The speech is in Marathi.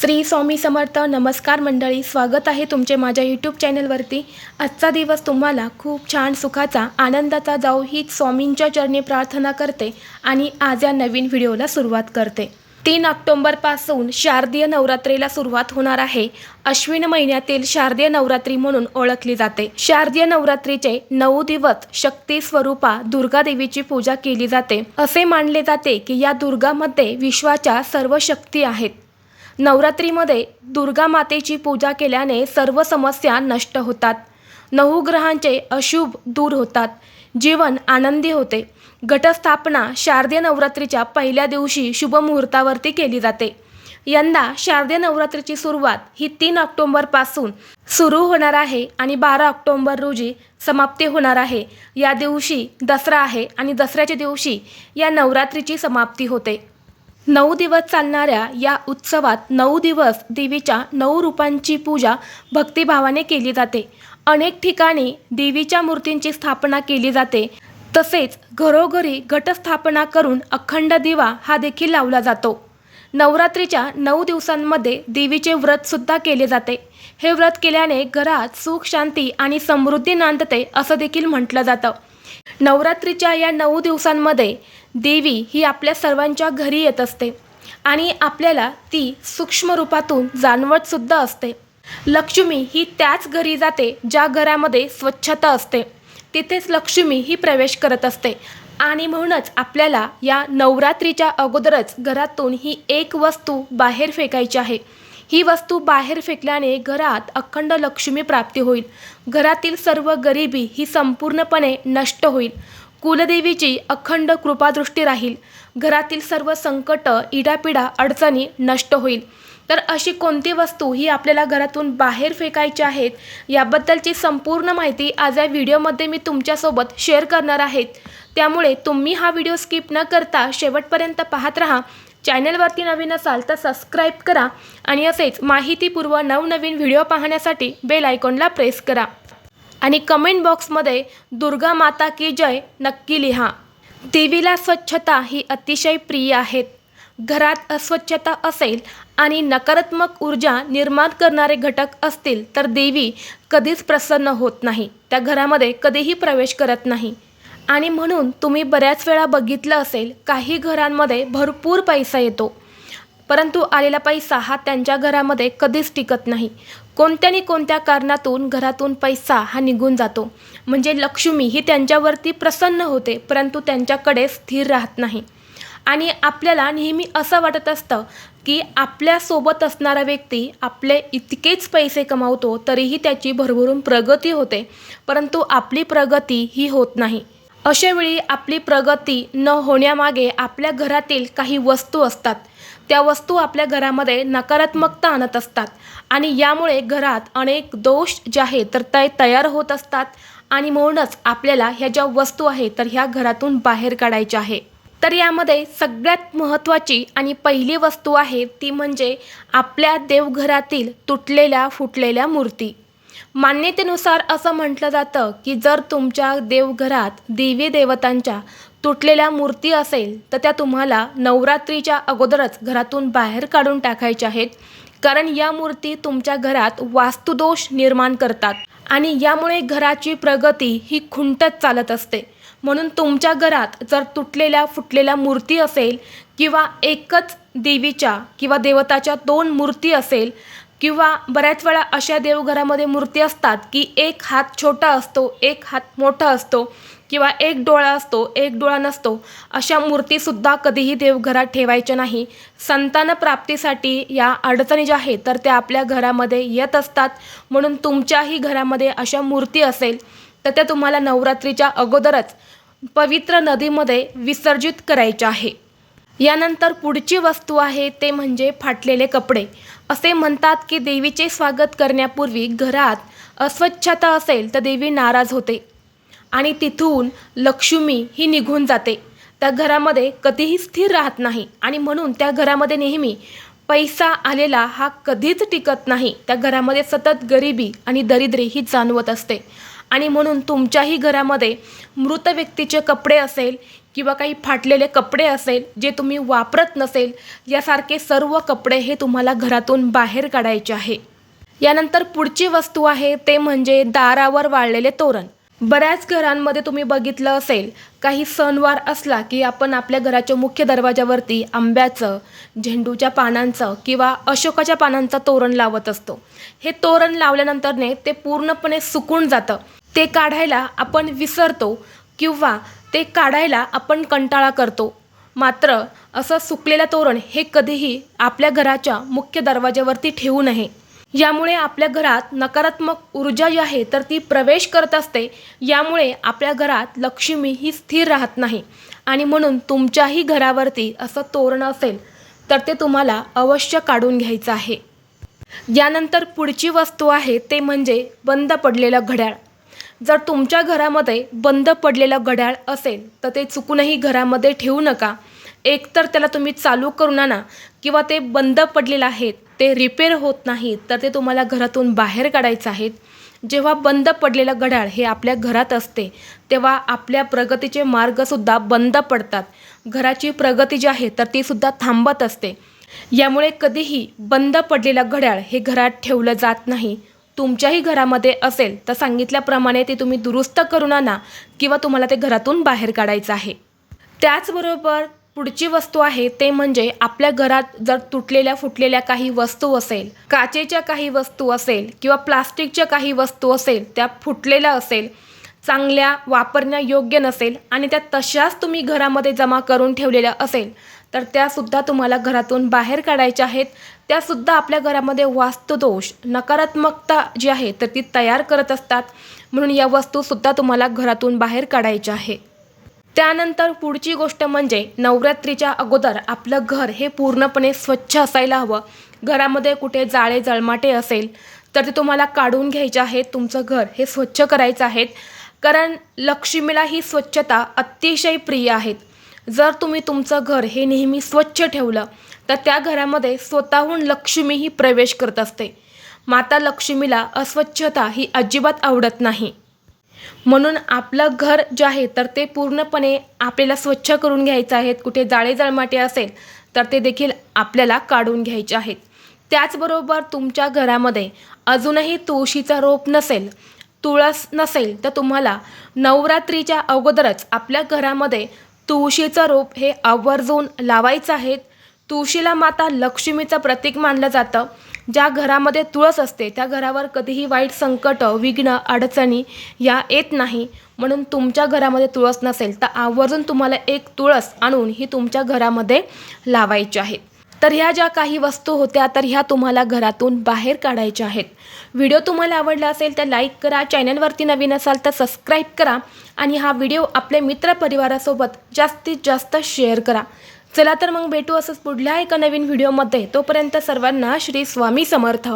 श्री स्वामी समर्थ नमस्कार मंडळी स्वागत आहे तुमचे माझ्या यूट्यूब चॅनलवरती. आजचा दिवस तुम्हाला खूप छान सुखाचा आनंदाचा जाऊ हीच स्वामींच्या चरणी प्रार्थना करते आणि आज या नवीन व्हिडिओला सुरुवात करते. तीन ऑक्टोंबरपासून शारदीय नवरात्रीला सुरुवात होणार आहे. अश्विन महिन्यातील शारदीय नवरात्री म्हणून ओळखली जाते. शारदीय नवरात्रीचे नऊ दिवस शक्ती स्वरूपा दुर्गा देवीची पूजा केली जाते. असे मानले जाते की या दुर्गामध्ये विश्वाच्या सर्व शक्ती आहेत. नवरात्रीमध्ये दुर्गा मातेची पूजा केल्याने सर्व समस्या नष्ट होतात. नऊ ग्रहांचे अशुभ दूर होतात. जीवन आनंदी होते. घटस्थापना शारदीय नवरात्रीच्या पहिल्या दिवशी शुभ मुहूर्तावरती केली जाते. यंदा शारदीय नवरात्रीची सुरुवात ही तीन ऑक्टोंबरपासून सुरू होणार आहे आणि बारा ऑक्टोंबर रोजी समाप्ती होणार आहे. या दिवशी दसरा आहे आणि दसऱ्याच्या दिवशी या नवरात्रीची समाप्ती होते. नऊ दिवस चालणाऱ्या या उत्सवात नऊ दिवस देवीच्या नऊ रूपांची पूजा भक्तिभावाने केली जाते. अनेक ठिकाणी देवीच्या मूर्तींची स्थापना केली जाते. तसेच घरोघरी घटस्थापना करून अखंड दिवा हा देखील लावला जातो. नवरात्रीच्या नऊ दिवसांमध्ये देवीचे व्रतसुद्धा केले जाते. हे व्रत केल्याने घरात सुख शांती आणि समृद्धी नांदते असं देखील म्हटलं जातं. नवरात्रीच्या या नऊ दिवसांमध्ये देवी ही आपल्या सर्वांच्या घरी येत असते आणि आपल्याला ती सूक्ष्म रूपातून जाणवतसुद्धा असते. लक्ष्मी ही त्याच घरी जाते ज्या घरामध्ये स्वच्छता असते. तिथेच लक्ष्मी ही प्रवेश करत असते आणि म्हणूनच आपल्याला या नवरात्रीच्या अगोदरच घरातून ही एक वस्तू बाहेर फेकायची आहे. ही वस्तू बाहेर फेकल्याने घरात अखंड लक्ष्मी प्राप्ती होईल. घरातील सर्व गरिबी ही संपूर्णपणे नष्ट होईल. कुलदेवीची अखंड कृपादृष्टी राहील. घरातील सर्व संकट इडापिडा अडचणी नष्ट होईल. तर अशी कोणती वस्तू ही आपल्याला घरातून बाहेर फेकायची आहेत याबद्दलची संपूर्ण माहिती आज या व्हिडिओमध्ये मी तुमच्यासोबत शेअर करणार आहेत त्यामुळे तुम्ही हा व्हिडिओ स्किप न करता शेवटपर्यंत पाहत राहा. चॅनलवरती नवीन असाल तर सबस्क्राईब करा आणि असेच माहितीपूर्व नवनवीन व्हिडिओ पाहण्यासाठी बेल आयकॉनला प्रेस करा. आणि कमेंट बॉक्समध्ये दुर्गा माता की जय नक्की लिहा. देवीला स्वच्छता ही अतिशय प्रिय आहेत. घरात अस्वच्छता असेल आणि नकारात्मक ऊर्जा निर्माण करणारे घटक असतील तर देवी कधीच प्रसन्न होत नाही. त्या घरामध्ये कधीही प्रवेश करत नाही. आणि म्हणून तुम्ही बऱ्याच वेळा बघितलं असेल काही घरांमध्ये भरपूर पैसा येतो. परंतु आलेला पैसा हा त्यांच्या घरामध्ये कधीच टिकत नाही. कोणत्या नि कोणत्या कारणातून घरातून पैसा हा निघून जातो. म्हणजे लक्ष्मी ही त्यांच्यावरती प्रसन्न होते परंतु त्यांच्याकडे स्थिर राहत नाही. आणि आपल्याला नेहमी असं वाटत असतं की आपल्यासोबत असणारा व्यक्ती आपले इतकेच पैसे कमावतो तरीही त्याची भरभरून प्रगती होते. परंतु आपली प्रगती ही होत नाही. अशावेळी आपली प्रगती न होण्यामागे आपल्या घरातील काही वस्तू असतात. त्या वस्तू आपल्या घरामध्ये नकारात्मकता आणत असतात आणि यामुळे घरात अनेक दोष जे आहेत तर ते तयार होत असतात आणि म्हणूनच आपल्याला ह्या ज्या वस्तू आहेत तर ह्या घरातून बाहेर काढायच्या आहे. तर यामध्ये सगळ्यात महत्त्वाची आणि पहिली वस्तू आहे ती म्हणजे आपल्या देवघरातील तुटलेल्या फुटलेल्या मूर्ती. मान्यतेनुसार असं म्हटलं जातं की जर तुमच्या देवघरात देवी देवतांच्या तुटलेल्या मूर्ती असेल तर त्या तुम्हाला नवरात्रीच्या अगोदरच घरातून बाहेर काढून टाकायच्या आहेत. कारण या मूर्ती तुमच्या घरात वास्तुदोष निर्माण करतात आणि यामुळे घराची प्रगती ही खुंटत चालत असते. म्हणून तुमच्या घरात जर तुटलेल्या फुटलेल्या मूर्ती असेल किंवा एकच देवीच्या किंवा देवताच्या दोन मूर्ती असेल किंवा बऱ्याच वेळा अशा देवघरामध्ये मूर्ती असतात की एक हात छोटा असतो एक हात मोठा असतो किंवा एक डोळा असतो एक डोळा नसतो अशा मूर्तीसुद्धा कधीही देवघरात ठेवायच्या नाही. संतान प्राप्तीसाठी या अडचणी ज्या आहेत तर त्या आपल्या घरामध्ये येत असतात. म्हणून तुमच्याही घरामध्ये अशा मूर्ती असेल तर त्या तुम्हाला नवरात्रीच्या अगोदरच पवित्र नदीमध्ये विसर्जित करायच्या आहे. यानंतर पुढची वस्तू आहे ते म्हणजे फाटलेले कपडे. असे म्हणतात की देवीचे स्वागत करण्यापूर्वी घरात अस्वच्छता असेल तर देवी नाराज होते. आणि तिथून लक्ष्मी ही निघून जाते. त्या घरामध्ये कधीही स्थिर राहत नाही आणि म्हणून त्या घरामध्ये नेहमी पैसा आलेला हा कधीच टिकत नाही. त्या घरामध्ये सतत गरिबी आणि दरिद्री ही जाणवत असते. आणि म्हणून तुमच्याही घरामध्ये मृत व्यक्तीचे कपडे असेल किंवा काही फाटलेले कपडे असेल जे तुम्ही वापरत नसेल यासारखे सर्व कपडे हे तुम्हाला घरातून बाहेर काढायचे आहे. यानंतर पुढची वस्तू आहे ते म्हणजे दारावर वाळलेले तोरण. बऱ्याच घरांमध्ये तुम्ही बघितलं असेल काही सणवार असला की आपण आपल्या घराच्या मुख्य दरवाजावरती आंब्याचं झेंडूच्या पानांचं किंवा अशोकाच्या पानांचं तोरण लावत असतो. हे तोरण लावल्यानंतरने ते पूर्णपणे सुकून जातं. ते काढायला आपण विसरतो किंवा ते काढायला आपण कंटाळा करतो. मात्र असं सुकलेलं तोरण हे कधीही आपल्या घराच्या मुख्य दरवाज्यावरती ठेवू नये. यामुळे आपल्या घरात नकारात्मक ऊर्जा जी आहे तर ती प्रवेश करत असते. यामुळे आपल्या घरात लक्ष्मी ही स्थिर राहत नाही. आणि म्हणून तुमच्याही घरावरती असं तोरण असेल तर ते तुम्हाला अवश्य काढून घ्यायचं आहे. यानंतर पुढची वस्तू आहे ते म्हणजे बंद पडलेलं घड्याळ. जर तुमच्या घरामध्ये बंद पडलेलं घड्याळ असेल तर ते चुकूनही घरामध्ये ठेवू नका. एकतर त्याला तुम्ही चालू करून आणा किंवा ते बंद पडलेलं आहेत ते रिपेअर होत नाही तर ते तुम्हाला घरातून बाहेर काढायचं आहेत जेव्हा बंद पडलेलं घड्याळ हे आपल्या घरात असते तेव्हा आपल्या प्रगतीचे मार्गसुद्धा बंद पडतात. घराची प्रगती जी आहे तर तीसुद्धा थांबत असते. यामुळे कधीही बंद पडलेलं घड्याळ हे घरात ठेवलं जात नाही. तुमच्याही घरामध्ये असेल तर सांगितल्याप्रमाणे ते तुम्ही दुरुस्त करून आणा किंवा तुम्हाला ते घरातून बाहेर काढायचं आहे. त्याचबरोबर पुढची वस्तू आहे ते म्हणजे आपल्या घरात जर तुटलेल्या फुटलेल्या काही वस्तू असेल काचेच्या काही वस्तू असेल किंवा प्लास्टिकच्या काही वस्तू असेल त्या फुटलेल्या असेल चांगल्या वापरण्यायोग्य नसेल आणि त्या तशाच तुम्ही घरामध्ये जमा करून ठेवलेल्या असेल तर त्यासुद्धा तुम्हाला घरातून बाहेर काढायच्या आहेत. त्यासुद्धा आपल्या घरामध्ये वास्तुदोष नकारात्मकता जी आहे तर ती तयार करत असतात. म्हणून या वस्तूसुद्धा तुम्हाला घरातून बाहेर काढायच्या आहे. त्यानंतर पुढची गोष्ट म्हणजे नवरात्रीच्या अगोदर आपलं घर हे पूर्णपणे स्वच्छ असायला हवं. घरामध्ये कुठे जाळे जळमाटे असेल तर ते तुम्हाला काढून घ्यायचे आहेत. तुमचं घर हे स्वच्छ करायचं आहेत. कारण लक्ष्मीला ही स्वच्छता अतिशय प्रिय आहेत. जर तुम्ही तुमचं घर हे नेहमी स्वच्छ ठेवलं तर त्या घरामध्ये स्वतःहून लक्ष्मीही प्रवेश करत असते. माता लक्ष्मीला अस्वच्छता ही अजिबात आवडत नाही. म्हणून आपलं घर जे आहे तर ते पूर्णपणे आपल्याला स्वच्छ करून घ्यायचं आहेत कुठे जाळे जळमाटे असेल तर ते देखील आपल्याला काढून घ्यायचे आहेत. त्याचबरोबर तुमच्या घरामध्ये अजूनही तुळशीचा रोप नसेल तुळस नसेल तर तुम्हाला नवरात्रीच्या अगोदरच आपल्या घरामध्ये तुळशीचं रोप हे आवर्जून लावायचं आहे. तुळशीला माता लक्ष्मीचं प्रतीक मानलं जातं. ज्या घरामध्ये तुळस असते त्या घरावर कधीही वाईट संकट विघ्न अडचणी या येत नाही. म्हणून तुमच्या घरामध्ये तुळस नसेल तर आवर्जून तुम्हाला एक तुळस आणून ही तुमच्या घरामध्ये लावायची आहे. तर ह्या ज्या काही वस्तू होत्या तर ह्या तुम्हाला घरातून बाहेर काढायच्या आहेत. व्हिडिओ तुम्हाला आवडला असेल तर लाईक करा चॅनलवरती नवीन असाल तर सबस्क्राईब करा आणि हा व्हिडिओ आपल्या मित्रपरिवारासोबत जास्तीत जास्त शेअर करा. चला तर मग भेटू असंच पुढल्या एका नवीन व्हिडिओमध्ये. तोपर्यंत सर्वांना श्री स्वामी समर्थ.